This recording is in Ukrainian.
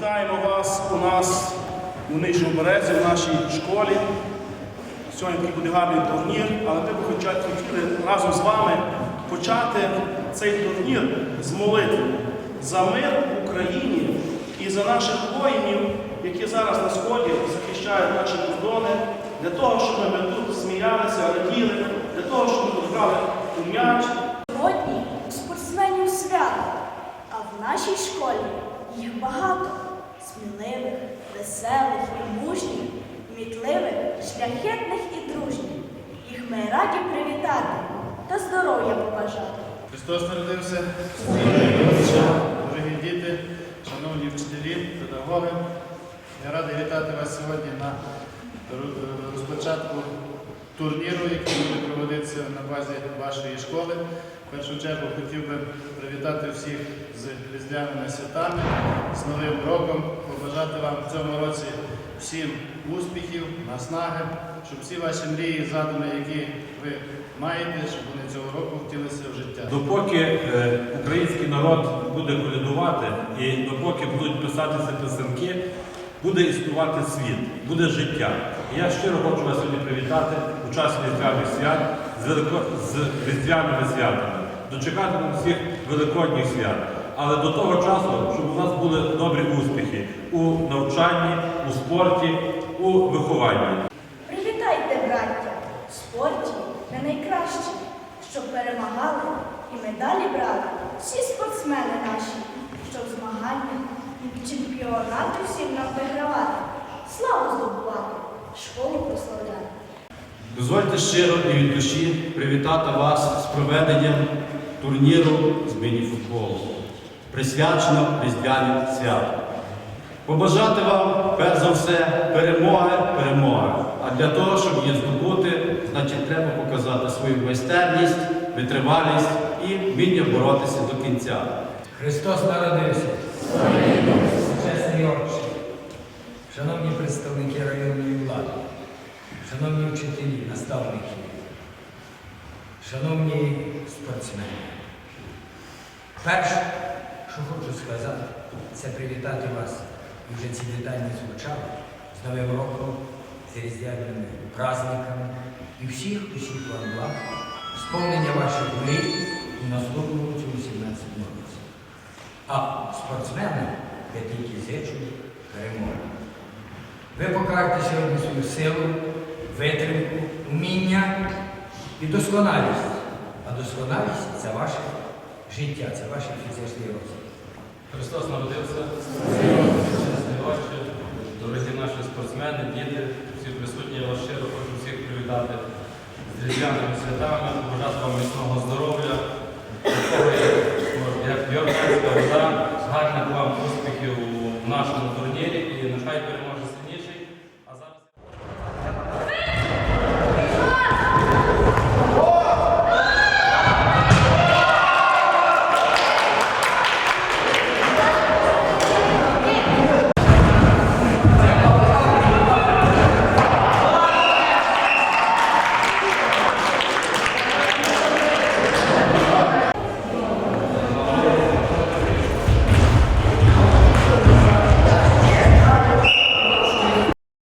Вітаємо вас у нас у Нижньому Березі, в нашій школі. Сьогодні такий буде гарний турнір, але ми б хотіли разом з вами почати цей турнір з молитви за мир в Україні і за наших воїнів, які зараз на сході захищають наші кордони, для того, щоб ми тут сміялися, раділи, для того, щоб ми тут грали у м'яч, Сьогодні спортсменів свято, а в нашій школі їх багато. Сміливих, веселих і мужніх, мітливих, шляхетних і дружніх. Їх ми раді привітати та здоров'я побажати. Христос народився. Дорогі діти, шановні вчителі, педагоги. Я радий вітати вас сьогодні на розпочатку турніру, який буде проводитися на базі вашої школи. В першу чергу хотів би привітати всіх з різдвяними святами, з Новим роком, побажати вам в цьому році всім успіхів, наснаги, щоб всі ваші мрії, задуми, які ви маєте, щоб вони цього року втілилися в життя. Допоки е, український народ буде колядувати і допоки будуть писатися писанки, буде існувати світ, буде життя. І я щиро хочу вас сьогодні привітати у час різдвяних свят з, велико... з різдвяними святами, дочекати нам всіх великодніх свят. Але до того часу, щоб у нас були добрі успіхи у навчанні, у спорті, у вихованні. Привітайте, браття! В спорті ми найкращі, щоб перемагали і медалі брали всі спортсмени наші, щоб змагання чемпіонати всім нам вигравати, славу здобувати, школу прославляти. Дозвольте щиро і від душі привітати вас з проведенням турніру з міні-футболу, присвячено Різдвяним святам. Побажати вам, перш за все, перемоги, перемоги. А для того, щоб її здобути, значить, треба показати свою майстерність, витривалість і вміння боротися до кінця. Христос народився. Чесний отче, шановні представники районної влади, шановні вчителі, наставники, шановні спортсмени. Перше, що хочу сказати, це привітати вас, і вже ці вітання звучали з Новим роком, з різдвяними праздниками і всіх, усіх вам благ, сповнення ваших мрій у наступному цьому 17 році. А спортсменам я тільки зичу перемоги. Ви покажете сьогодні свою силу, витримку, уміння і досконалість. А досконалість це ваше життя, це ваш фізичний розвиток. Христос народився. Дорогі наші спортсмени, діти, всі присутні, я вас щиро хочу всіх привітати з різдвяними святами, побажати вам міцного здоров'я, такого, як- Йорданська вода, гарних вам успіхів у нашому турнірі і нехай перемога